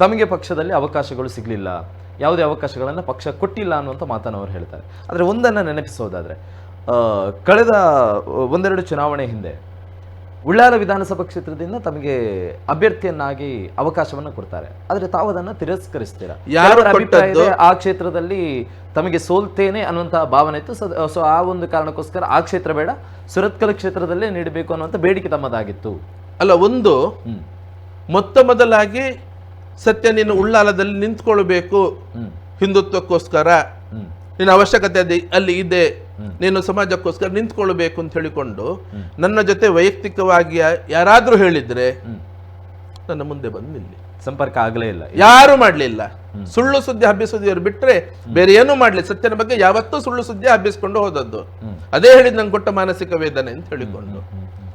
ತಮಗೆ ಪಕ್ಷದಲ್ಲಿ ಅವಕಾಶಗಳು ಸಿಗಲಿಲ್ಲ. ಯಾವುದೇ ಅವಕಾಶಗಳನ್ನು ಪಕ್ಷ ಕೊಟ್ಟಿಲ್ಲ ಅನ್ನುವಂಥ ಮಾತನ್ನು ಅವರು ಹೇಳ್ತಾರೆ. ಆದರೆ ಒಂದನ್ನು ನೆನಪಿಸೋದಾದರೆ ಕಳೆದ ಒಂದೆರಡು ಚುನಾವಣೆ ಹಿಂದೆ ಉಳ್ಳಾಲ ವಿಧಾನಸಭಾ ಕ್ಷೇತ್ರದಿಂದ ತಮಗೆ ಅಭ್ಯರ್ಥಿಯನ್ನಾಗಿ ಅವಕಾಶವನ್ನು ಕೊಡ್ತಾರೆ. ಆದರೆ ತಾವು ಅದನ್ನು ತಿರಸ್ಕರಿಸ್ತೀರಾ? ಯಾರು ಕೆಲವರ ಅಭಿಪ್ರಾಯ ಆ ಕ್ಷೇತ್ರದಲ್ಲಿ ತಮಗೆ ಸೋಲ್ತೇನೆ ಅನ್ನುವಂತಹ ಭಾವನೆ ಇತ್ತು. ಸೊ ಸೊ ಆ ಒಂದು ಕಾರಣಕ್ಕೋಸ್ಕರ ಆ ಕ್ಷೇತ್ರ ಬೇಡ ಸುರತ್ಕಲ್ ಕ್ಷೇತ್ರದಲ್ಲೇ ನೀಡಬೇಕು ಅನ್ನುವಂಥ ಬೇಡಿಕೆ ತಮ್ಮದಾಗಿತ್ತು. ಅಲ್ಲ ಒಂದು ಮೊತ್ತ ಮೊದಲಾಗಿ ಸತ್ಯ ನೀನು ಉಳ್ಳಾಲದಲ್ಲಿ ನಿಂತ್ಕೊಳ್ಬೇಕು. ಹಿಂದುತ್ವಕ್ಕೋಸ್ಕರ. ನಿನ್ನ ಅವಶ್ಯಕತೆ ಅಲ್ಲಿ ಇದೆ. ನೀನು ಸಮಾಜಕ್ಕೋಸ್ಕರ ನಿಂತ್ಕೊಳ್ಬೇಕು ಅಂತ ಹೇಳಿಕೊಂಡು ನನ್ನ ಜೊತೆ ವೈಯಕ್ತಿಕವಾಗಿ ಯಾರಾದರೂ ಹೇಳಿದ್ರೆ ನನ್ನ ಮುಂದೆ ಬಂದು ನಿಲ್ಲಿ. ಸಂಪರ್ಕ ಆಗಲೇ ಇಲ್ಲ. ಯಾರು ಮಾಡ್ಲಿಲ್ಲ. ಸುಳ್ಳು ಸುದ್ದಿ ಹಬ್ಬಿಸುವುದು ಇವ್ರು ಬಿಟ್ರೆ ಬೇರೆ ಏನೂ ಮಾಡ್ಲಿ ಸತ್ಯನ ಬಗ್ಗೆ ಯಾವತ್ತೂ ಸುಳ್ಳು ಸುದ್ದಿ ಹಬ್ಬಿಸ್ಕೊಂಡು ಹೋದದ್ದು. ಅದೇ ಹೇಳಿದ್ ನಂಗೆ ಕೊಟ್ಟ ಮಾನಸಿಕ ವೇದನೆ ಅಂತ ಹೇಳಿಕೊಂಡು.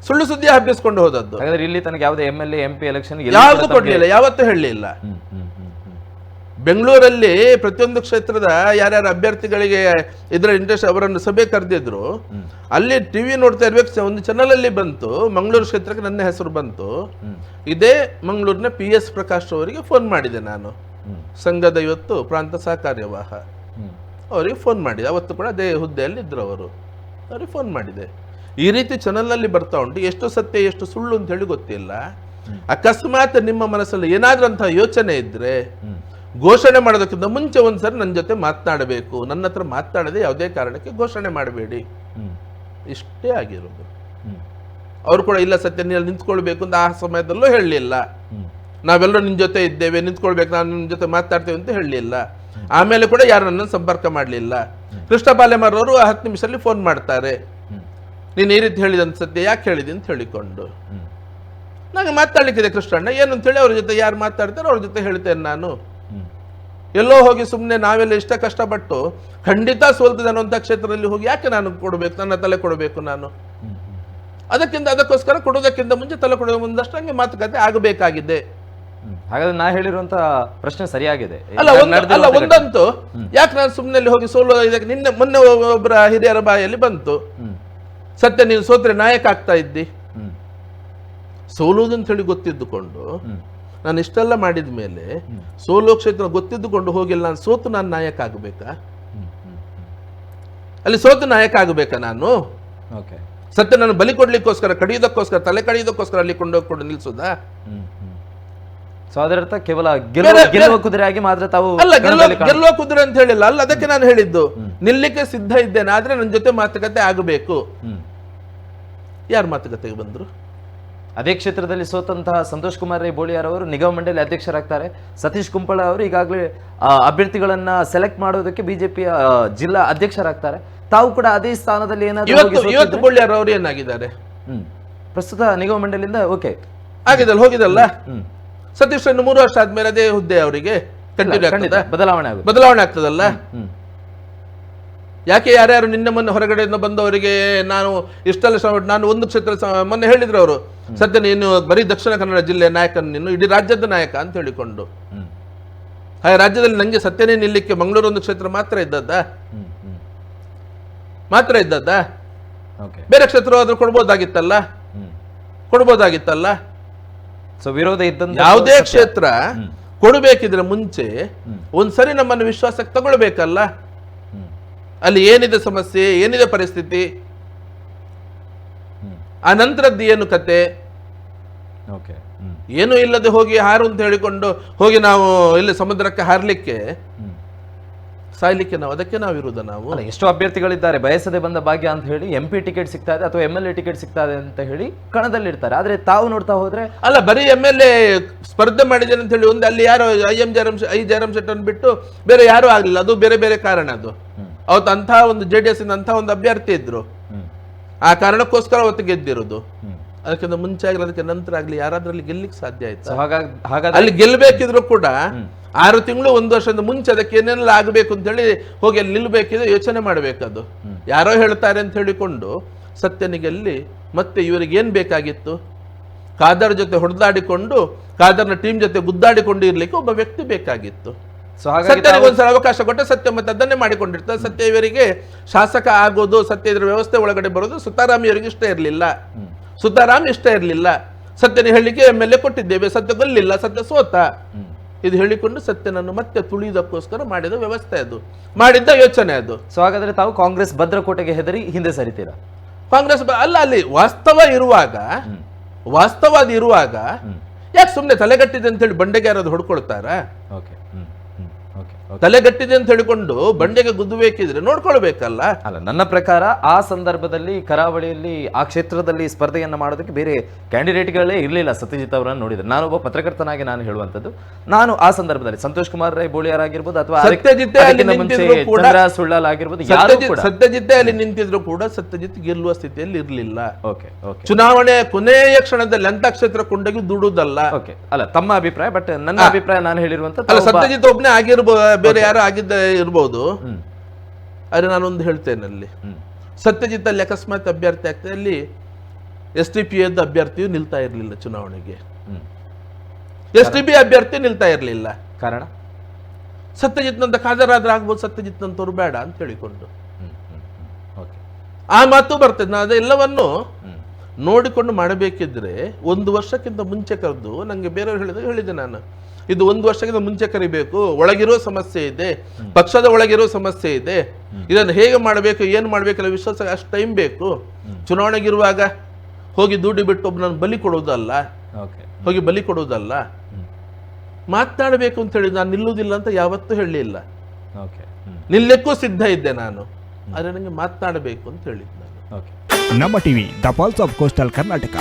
ಸುಳ್ಳು ಸುದ್ದಿ ಹಬ್ಬಿಸ್ಕೊಂಡು ಹೋದದ್ದು. ಹಾಗಾದ್ರೆ ಇಲ್ಲಿ ತನಗೆ ಯಾವುದೇ M L M P election ಯಾವ್ದು ಕೊಡ್ಲಿಲ್ಲ ಯಾವತ್ತೂ ಹೇಳಲಿಲ್ಲ. ಬೆಂಗಳೂರಲ್ಲಿ ಪ್ರತಿಯೊಂದು ಕ್ಷೇತ್ರದ ಯಾರ್ಯಾರ ಅಭ್ಯರ್ಥಿಗಳಿಗೆ ಇದರ ಇಂಟ್ರೆಸ್ಟ್ ಅವರನ್ನು ಸಭೆ ಕರೆದಿದ್ರು. ಅಲ್ಲಿ ಟಿವಿ ನೋಡ್ತಾ ಇರ್ಬೇಕು ಒಂದು ಚಾನಲಲ್ಲಿ ಬಂತು ಮಂಗಳೂರು ಕ್ಷೇತ್ರಕ್ಕೆ ನನ್ನ ಹೆಸರು ಬಂತು. ಇದೇ ಮಂಗಳೂರಿನ ಪಿ ಎಸ್ ಪ್ರಕಾಶ್ ಅವರಿಗೆ ಫೋನ್ ಮಾಡಿದೆ ನಾನು. ಸಂಘದ ಇವತ್ತು ಪ್ರಾಂತ ಸಹಕಾರ್ಯವಾಹ. ಅವರಿಗೆ ಫೋನ್ ಮಾಡಿದೆ. ಅವತ್ತು ಕೂಡ ಅದೇ ಹುದ್ದೆಯಲ್ಲಿ ಇದ್ರು ಅವರು. ಅವ್ರಿಗೆ ಫೋನ್ ಮಾಡಿದೆ. ಈ ರೀತಿ ಚಾನಲಲ್ಲಿ ಬರ್ತಾ ಉಂಟು. ಎಷ್ಟು ಸತ್ಯ ಎಷ್ಟು ಸುಳ್ಳು ಅಂತ ಹೇಳಿ ಗೊತ್ತಿಲ್ಲ. ಅಕಸ್ಮಾತ್ ನಿಮ್ಮ ಮನಸ್ಸಲ್ಲಿ ಏನಾದ್ರೂ ಅಂತಹ ಯೋಚನೆ ಇದ್ರೆ ಘೋಷಣೆ ಮಾಡೋದಕ್ಕಿಂತ ಮುಂಚೆ ಒಂದ್ಸರಿ ನನ್ನ ಜೊತೆ ಮಾತನಾಡಬೇಕು. ನನ್ನ ಹತ್ರ ಮಾತನಾಡದೆ ಯಾವುದೇ ಕಾರಣಕ್ಕೆ ಘೋಷಣೆ ಮಾಡಬೇಡಿ. ಇಷ್ಟೇ ಆಗಿರೋದು. ಅವರು ಕೂಡ ಇಲ್ಲ ಸತ್ಯ ನೀವು ನಿಂತ್ಕೊಳ್ಬೇಕು ಅಂತ ಆ ಸಮಯದಲ್ಲೂ ಹೇಳಲಿಲ್ಲ. ನಾವೆಲ್ಲರೂ ನಿನ್ನ ಜೊತೆ ಇದ್ದೇವೆ ನಿಂತ್ಕೊಳ್ಬೇಕು ನಾನು ನಿನ್ನ ಜೊತೆ ಮಾತಾಡ್ತೇವೆ ಅಂತ ಹೇಳಲಿಲ್ಲ. ಆಮೇಲೆ ಕೂಡ ಯಾರು ನನ್ನನ್ನು ಸಂಪರ್ಕ ಮಾಡಲಿಲ್ಲ. ಕೃಷ್ಣ ಅವರು ಹತ್ತು ನಿಮಿಷದಲ್ಲಿ ಫೋನ್ ಮಾಡ್ತಾರೆ. ನೀನು ಈ ರೀತಿ ಹೇಳಿದಂತ ಸತ್ಯ ಯಾಕೆ ಹೇಳಿದೆ ಅಂತ ಹೇಳಿಕೊಂಡು. ನನಗೆ ಮಾತಾಡ್ಲಿಕ್ಕಿದೆ ಕೃಷ್ಣಣ್ಣ ಏನು ಅಂತೇಳಿ ಅವ್ರ ಜೊತೆ ಯಾರು ಮಾತಾಡ್ತಾರೋ ಅವ್ರ ಜೊತೆ ಹೇಳ್ತೇನೆ ನಾನು. ಎಲ್ಲೋ ಹೋಗಿ ಸುಮ್ಮನೆ ನಾವೆಲ್ಲ ಇಷ್ಟ ಕಷ್ಟಪಟ್ಟು ಖಂಡಿತ ಸೋಲ್ತದೆ ಅನ್ನೋಂಥ ಕ್ಷೇತ್ರದಲ್ಲಿ ಹೋಗಿ ಯಾಕೆ ನಾನು ಕೊಡಬೇಕು ನನ್ನ ತಲೆ ಕೊಡಬೇಕು ನಾನು? ಅದಕ್ಕಿಂತ ಅದಕ್ಕೋಸ್ಕರ ಕೊಡೋದಕ್ಕಿಂತ ಮುಂಚೆ ತಲೆ ಕೊಡೋದು ಮುಂದಷ್ಟು ಹಂಗೆ ಮಾತುಕತೆ ಆಗಬೇಕಾಗಿದೆ. ಹಾಗಾದ್ರೆ ನಾ ಹೇಳಿರುವಂತ ಪ್ರಶ್ನೆ ಸರಿಯಾಗಿದೆ. ಅಲ್ಲ ಅಲ್ಲ ಒಂದಂತೂ ಯಾಕೆ ನಾನು ಸುಮ್ಮನೆ ಅಲ್ಲಿ ಹೋಗಿ ಸೋಲೋ ಇದಕ್ಕೆ ನಿನ್ನೆ ಮೊನ್ನೆ ಒಬ್ಬರ ಹಿರಿಯರ ಬಾಯಲ್ಲಿ ಬಂತು. ಸತ್ಯ ನೀನು ಸೋತ್ರೆ ನಾಯಕ ಆಗ್ತಾ ಇದ್ದಿ. ಹೇಳಿ ಗೊತ್ತಿದ್ದುಕೊಂಡು. ನಾನು ಇಷ್ಟೆಲ್ಲ ಮಾಡಿದ ಮೇಲೆ ಸೋಲೋ ಕ್ಷೇತ್ರ ಗೊತ್ತಿದ್ದುಕೊಂಡು ಹೋಗಿಲ್ಲ ನಾನು ಸೋತು ನಾನು ನಾಯಕ ಆಗಬೇಕಾ. ಅಲ್ಲಿ ಸೋತು ನಾಯಕ ಆಗಬೇಕಾ ನಾನು? ಓಕೆ. ಸತ್ಯ ನಾನು ಬಲಿ ಕೊಡ್ಲಿಕ್ಕೋಸ್ಕರ ಕಡಿಯೋದಕ್ಕೋಸ್ಕರ ತಲೆ ಕಡಿಯೋದಕ್ಕೋಸ್ಕರ ಅಲ್ಲಿ ಕೊಂಡೋಗ್ಕೊಂಡು ನಿಲ್ಸೋದಾ. ಸೊ ಅದರರ್ಥ ಕೇವಲ ಗೆಲ್ಲುವ ಕುದುರೆ ಆಗಿ ಮಾತ್ರ ತಾವು ಅಲ್ಲ ಗೆಲ್ಲುವ ಕುದುರೆ ಅಂತ ಹೇಳಿಲ್ಲ ಅಲ್ಲ ಅದಕ್ಕೆ ನಾನು ಹೇಳಿದ್ದು. ನಿಲ್ಲಿಕ್ಕೆ ಸಿದ್ಧ ಇದ್ದೇನೆ ಆದ್ರೆ ನನ್ನ ಜೊತೆ ಮಾತುಕತೆ ಆಗಬೇಕು. ಹ್ಮ್. ಯಾರು ಮಾತುಕತೆಗೆ ಬಂದ್ರು? ಅದೇ ಕ್ಷೇತ್ರದಲ್ಲಿ ಸೋತಂತಹ ಸಂತೋಷ್ ಕುಮಾರ್ ರೈ ಬೋಳಿಯಾರ್ ಅವರು ನಿಗಮ ಮಂಡಳಿ ಅಧ್ಯಕ್ಷರಾಗ್ತಾರೆ. ಸತೀಶ್ ಕುಂಪಳ ಅವರು ಈಗಾಗಲೇ ಅಭ್ಯರ್ಥಿಗಳನ್ನ ಸೆಲೆಕ್ಟ್ ಮಾಡೋದಕ್ಕೆ ಬಿಜೆಪಿಯ ಜಿಲ್ಲಾ ಅಧ್ಯಕ್ಷರಾಗ್ತಾರೆ. ತಾವು ಕೂಡ ಅದೇ ಸ್ಥಾನದಲ್ಲಿ ಏನಾದರೂ ಬೋಳಿಯಾರ್ ಅವರು ಏನಾಗಿದ್ದಾರೆ? ಹ್ಮ್. ಪ್ರಸ್ತುತ ನಿಗಮ ಮಂಡಳಿಯಿಂದ ಓಕೆ. ಆಗಿದಲ್ಲ ಹೋಗಿದಲ್ಲ ಹ್ಮ್ ಸತೀಶ್ ಮೂರು ವರ್ಷ ಆದ್ಮೇಲೆ ಅದೇ ಹುದ್ದೆ ಅವರಿಗೆ. ಬದಲಾವಣೆ ಆಗುತ್ತೆ. ಬದಲಾವಣೆ ಆಗ್ತದಲ್ಲ? ಹ್ಮ್. ಯಾಕೆ ಯಾರ್ಯಾರು ನಿನ್ನೆ ಮೊನ್ನೆ ಹೊರಗಡೆಯಿಂದ ಬಂದವರಿಗೆ ನಾನು ಇಷ್ಟೆಲ್ಲ ಶ್ರಮ ನಾನು ಒಂದು ಕ್ಷೇತ್ರ ಮೊನ್ನೆ ಹೇಳಿದ್ರು ಅವರು ಸದ್ಯ ನೀನು ಬರೀ ದಕ್ಷಿಣ ಕನ್ನಡ ಜಿಲ್ಲೆಯ ನಾಯಕನ ನೀನು ಇಡೀ ರಾಜ್ಯದ ನಾಯಕ ಅಂತ ಹೇಳಿಕೊಂಡು. ಹಾಗೆ ರಾಜ್ಯದಲ್ಲಿ ನನಗೆ ಸತ್ಯನೇ ನಿಲ್ಲಕ್ಕೆ ಮಂಗಳೂರು ಒಂದು ಕ್ಷೇತ್ರ ಮಾತ್ರ ಇದ್ದದ್ದ? ಮಾತ್ರ ಇದ್ದದ್ದ? ಓಕೆ ಬೇರೆ ಕ್ಷೇತ್ರ ಆದ್ರೂ ಕೊಡ್ಬೋದಾಗಿತ್ತಲ್ಲ? ಕೊಡ್ಬೋದಾಗಿತ್ತಲ್ಲ? ಸೊ ವಿರೋಧ ಇದ್ದಂತ ಯಾವುದೇ ಕ್ಷೇತ್ರ ಕೊಡಬೇಕಿದ್ರೆ ಮುಂಚೆ ಒಂದ್ಸರಿ ನಮ್ಮನ್ನು ವಿಶ್ವಾಸಕ್ಕೆ ತಗೊಳ್ಬೇಕಲ್ಲ? ಅಲ್ಲಿ ಏನಿದೆ ಸಮಸ್ಯೆ ಏನಿದೆ ಪರಿಸ್ಥಿತಿ? ಆ ನಂತರದ್ದು ಏನು ಕತೆ ಏನೂ ಇಲ್ಲದೆ ಹೋಗಿ ಹಾರು ಅಂತ ಹೇಳಿಕೊಂಡು ಹೋಗಿ ನಾವು ಇಲ್ಲಿ ಸಮುದ್ರಕ್ಕೆ ಹಾರಲಿಕ್ಕೆ ಸಾಯ್ಲಿಕ್ಕೆ ನಾವು ಅದಕ್ಕೆ ನಾವು ಇರುವುದ ನಾವು. ಎಷ್ಟೋ ಅಭ್ಯರ್ಥಿಗಳಿದ್ದಾರೆ ಬಯಸದೆ ಬಂದ ಭಾಗ್ಯ ಅಂತ ಹೇಳಿ ಎಂ ಪಿ ಟಿಕೆಟ್ ಸಿಗ್ತಾ ಇದೆ ಅಥವಾ ಎಂ ಎಲ್ ಎ ಟಿಕೆಟ್ ಸಿಗ್ತಾ ಇದೆ ಅಂತ ಹೇಳಿ ಕಣದಲ್ಲಿ ಇರ್ತಾರೆ ಆದ್ರೆ ತಾವು ನೋಡ್ತಾ ಹೋದ್ರೆ ಅಲ್ಲ ಬರೀ ಎಂ ಎಲ್ ಎ ಸ್ಪರ್ಧೆ ಮಾಡಿದ್ದೇನೆ ಅಂತ ಹೇಳಿ ಒಂದು ಅಲ್ಲಿ ಯಾರು I M Jayaram I Jayaram ಶೆಟ್ಟರ್ನ ಬಿಟ್ಟು ಬೇರೆ ಯಾರೂ ಆಗಲಿಲ್ಲ. ಅದು ಬೇರೆ ಬೇರೆ ಕಾರಣ ಅದು. ಅವತ್ತು ಅಂತಹ ಒಂದು ಜೆ ಡಿ ಎಸ್ ಇಂದ ಅಂತಹ ಒಂದು ಅಭ್ಯರ್ಥಿ ಇದ್ರು. ಆ ಕಾರಣಕ್ಕೋಸ್ಕರ ಅವತ್ತು ಗೆದ್ದಿರೋದು. ಅದಕ್ಕಿಂತ ಮುಂಚೆ ಆಗಲಿ ಅದಕ್ಕೆ ನಂತರ ಆಗಲಿ ಯಾರಾದ್ರಲ್ಲಿ ಗೆಲ್ಲಕ್ಕೆ ಸಾಧ್ಯ ಆಯ್ತು? ಹಾಗಾಗಿ ಅಲ್ಲಿ ಗೆಲ್ಲಬೇಕಿದ್ರು ಕೂಡ ಆರು ತಿಂಗಳು ಒಂದು ವರ್ಷದ ಮುಂಚೆ ಅದಕ್ಕೆ ಏನೆಲ್ಲ ಆಗಬೇಕು ಅಂತ ಹೇಳಿ ಹೋಗಿ ಅಲ್ಲಿ ನಿಲ್ಬೇಕಿದ್ರೆ ಯೋಚನೆ ಮಾಡಬೇಕದು. ಯಾರೋ ಹೇಳ್ತಾರೆ ಅಂತ ಹೇಳಿಕೊಂಡು ಸತ್ಯನಿಗೆಲ್ಲಿ ಮತ್ತೆ ಇವರಿಗೆ ಏನ್ ಬೇಕಾಗಿತ್ತು? ಕಾದರ್ ಜೊತೆ ಹೊಡೆದಾಡಿಕೊಂಡು ಕಾದರ್ನ ಟೀಮ್ ಜೊತೆ ಗುದ್ದಾಡಿಕೊಂಡು ಇರ್ಲಿಕ್ಕೆ ಒಬ್ಬ ವ್ಯಕ್ತಿ ಬೇಕಾಗಿತ್ತು. ಸೊ ಹಾಗಾಗಿ ಸತ್ಯನಿಗೆ ಒಂದ್ಸಲ ಅವಕಾಶ ಕೊಟ್ಟು ಸತ್ಯ ಮತ್ತೆ ಅದನ್ನೇ ಮಾಡಿಕೊಂಡಿರ್ತಾರೆ. ಸತ್ಯ ಇವರಿಗೆ ಶಾಸಕ ಆಗೋದು ಸತ್ಯ ಇದ್ರ ವ್ಯವಸ್ಥೆ ಒಳಗಡೆ ಬರೋದು ಸುತಾರಾಮ್ ಇವರಿಗೆ ಇಷ್ಟ ಇರಲಿಲ್ಲ. ಸುತಾರಾಮ್ ಇಷ್ಟ ಇರಲಿಲ್ಲ. ಸತ್ಯನ ಹೇಳಿಕೆ ಎಂ ಎಲ್ ಎ ಕೊಟ್ಟಿದ್ದೇವೆ ಸತ್ಯ ಗೊಲ್ಲಿಲ್ಲ ಸತ್ಯ ಸೋತ. ಇದು ಹೇಳಿಕೊಂಡು ಸತ್ಯನನ್ನು ಮತ್ತೆ ತುಳಿಯುವುದಕ್ಕೋಸ್ಕರ ಮಾಡಿದ ವ್ಯವಸ್ಥೆ ಅದು ಮಾಡಿದ್ದ ಯೋಚನೆ ಅದು. ಸೊ ಹಾಗಾದ್ರೆ ತಾವು ಕಾಂಗ್ರೆಸ್ ಭದ್ರಕೋಟೆಗೆ ಹೆದರಿ ಹಿಂದೆ ಸರಿತೀರಾ? ಕಾಂಗ್ರೆಸ್ ಅಲ್ಲ ಅಲ್ಲಿ ವಾಸ್ತವ ಇರುವಾಗ ವಾಸ್ತವ ಅದು ಇರುವಾಗ ಯಾಕೆ ಸುಮ್ಮನೆ ತಲೆಗಟ್ಟಿದೆ ಅಂತ ಹೇಳಿ ಬಂಡೆಗೆ ಯಾರಾದ್ರು ಹೊಡ್ಕೊಳ್ತಾರ? ಓಕೆ ಓಕೆ ಓಕೆ ತಲೆಗಟ್ಟಿದೆ ಅಂತ ಹೇಳಿಕೊಂಡು ಬಂಡೆಗೆ ಗುದ್ದಬೇಕಿದ್ರೆ ನೋಡ್ಕೊಳ್ಬೇಕಲ್ಲ. ಅಲ್ಲ ನನ್ನ ಪ್ರಕಾರ ಆ ಸಂದರ್ಭದಲ್ಲಿ ಕರಾವಳಿಯಲ್ಲಿ ಆ ಕ್ಷೇತ್ರದಲ್ಲಿ ಸ್ಪರ್ಧೆಯನ್ನು ಮಾಡೋದಕ್ಕೆ ಬೇರೆ ಕ್ಯಾಂಡಿಡೇಟ್ಗಳೇ ಇರಲಿಲ್ಲ ಸತ್ಯಜಿತ್ ಅವರನ್ನು ನೋಡಿದ್ರೆ. ನಾನು ಒಬ್ಬ ಪತ್ರಕರ್ತನಾಗಿ ನಾನು ಹೇಳುವಂಥದ್ದು. ನಾನು ಆ ಸಂದರ್ಭದಲ್ಲಿ ಸಂತೋಷ್ ಕುಮಾರ್ ರೈ ಬೋಳಿಯಾರ್ ಆಗಿರ್ಬೋದು ಅಥವಾ ಸುಳ್ಳಾಲ್ ಆಗಿರ್ಬೋದು ಸತ್ಯಜಿತ್ತೇ ಅಲ್ಲಿ ನಿಂತಿದ್ರು ಕೂಡ ಸತ್ಯಜಿತ್ ಗೆಲ್ಲುವ ಸ್ಥಿತಿಯಲ್ಲಿ ಇರಲಿಲ್ಲ. Okay okay. ಚುನಾವಣೆ ಕೊನೆಯ ಕ್ಷಣದಲ್ಲಿ ಅಂತ ಕ್ಷೇತ್ರ ಕೊಂಡೋಗಿ ದುಡುದಲ್ಲ. ಓಕೆ ಅಲ್ಲ ತಮ್ಮ ಅಭಿಪ್ರಾಯ ಬಟ್ ನನ್ನ ಅಭಿಪ್ರಾಯ ನಾನು ಹೇಳಿರುವಂತ ಸತ್ಯಜಿತ್ ಒಬ್ಬನೇ ಆಗಿರ್ಬೋದು ಬೇರೆ ಯಾರು ಆಗಿದ್ದ ಇರ್ಬೋದು. ಆದರೆ ನಾನೊಂದು ಹೇಳ್ತೇನೆ ಅಲ್ಲಿ. ಸತ್ಯಜಿತ್ ಅಲ್ಲಿ ಅಕಸ್ಮಾತ್ ಅಭ್ಯರ್ಥಿ ಆಗ್ತದೆ ಅಲ್ಲಿ ಎಸ್ ಟಿ ಪಿ ಎದ್ದು ಅಭ್ಯರ್ಥಿಯು ನಿಲ್ತಾ ಇರಲಿಲ್ಲ ಚುನಾವಣೆಗೆ. ಎಸ್ ಟಿ ಪಿ ಅಭ್ಯರ್ಥಿ ನಿಲ್ತಾ ಇರಲಿಲ್ಲ. ಕಾರಣ? ಸತ್ಯಜಿತ್ನಂತ ಖಾದರಾದ್ರೆ ಆಗ್ಬೋದು ಸತ್ಯಜಿತ್ನಂತವ್ರು ಬೇಡ ಅಂತ ಹೇಳಿಕೊಂಡು. ಆ ಮಾತು ಬರ್ತದೆ. ನಾನು ಅದೆಲ್ಲವನ್ನು ನೋಡಿಕೊಂಡು ಮಾಡಬೇಕಿದ್ರೆ ಒಂದು ವರ್ಷಕ್ಕಿಂತ ಮುಂಚೆ ಕರೆದು ನನಗೆ ಬೇರೆಯವ್ರು ಹೇಳಿದಾಗ ಹೇಳಿದೆ ನಾನು. ಇದು ಒಂದು ವರ್ಷಕ್ಕಿಂತ ಮುಂಚೆ ಕರಿಬೇಕು ಒಳಗಿರೋ ಸಮಸ್ಯೆ ಇದೆ ಪಕ್ಷದ ಒಳಗಿರೋ ಸಮಸ್ಯೆ ಇದೆ ಇದನ್ನು ಹೇಗೆ ಮಾಡಬೇಕು ಏನು ಮಾಡಬೇಕಲ್ಲ ವಿಶ್ವಾಸ ಅಷ್ಟು ಟೈಮ್ ಬೇಕು. ಚುನಾವಣೆಗಿರುವಾಗ ಹೋಗಿ ದುಡ್ಡು ಬಿಟ್ಟು ಒಬ್ಬನನ್ನು ಬಲಿ ಕೊಡೋದಲ್ಲ. ಹೋಗಿ ಬಲಿ ಕೊಡೋದಲ್ಲ. ಮಾತನಾಡಬೇಕು ಅಂತ ಹೇಳಿ ನಾನು ನಿಲ್ಲುವುದಿಲ್ಲ ಅಂತ ಯಾವತ್ತೂ ಹೇಳಲಿಲ್ಲ. ನಿಲ್ಲಕ್ಕೂ ಸಿದ್ಧ ಇದ್ದೆ ನಾನು. ಆದರೆ ನನಗೆ ಮಾತನಾಡಬೇಕು ಅಂತ ಹೇಳಿದ್ದು ನಾನು. ಓಕೆ. ನಮ್ಮ TV the pulse of coastal Karnataka